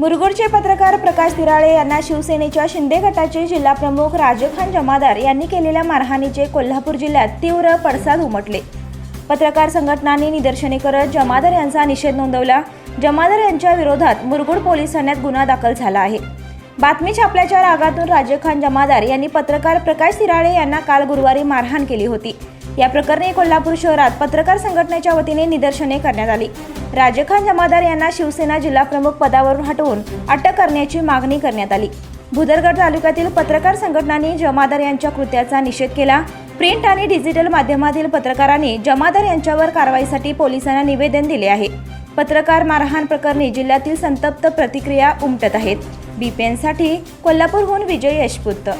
मुरगुडचे पत्रकार प्रकाश तिराळे यांना शिवसेनेच्या शिंदे गटाचे जिल्हाप्रमुख राजखान जमादार यांनी केलेल्या मारहाणीचे कोल्हापूर जिल्ह्यात तीव्र पडसाद उमटले. पत्रकार संघटनांनी निदर्शने करत जमादार यांचा निषेध नोंदवला. जमादार यांच्या विरोधात मुरगुड पोलीस ठाण्यात गुन्हा दाखल झाला आहे. बातमी छापल्याच्या रागातून राजखान जमादार यांनी पत्रकार प्रकाश तिराळे यांना काल गुरुवारी मारहाण केली होती. या प्रकरणी कोल्हापूर शहरात पत्रकार संघटनेच्या वतीने निदर्शने करण्यात आली. राजखान जमादार यांना शिवसेना जिल्हाप्रमुख पदावरून हटवून अटक करण्याची मागणी करण्यात आली. भुदरगड तालुक्यातील पत्रकार संघटनांनी जमादार यांच्या कृत्याचा निषेध केला. प्रिंट आणि डिजिटल माध्यमातील पत्रकारांनी जमादार यांच्यावर कारवाईसाठी पोलिसांना निवेदन दिले आहे. पत्रकार मारहाण प्रकरणी जिल्ह्यातील संतप्त प्रतिक्रिया उमटत आहेत. बीपीएनसाठी कोल्हापूरहून विजय यशपुत्त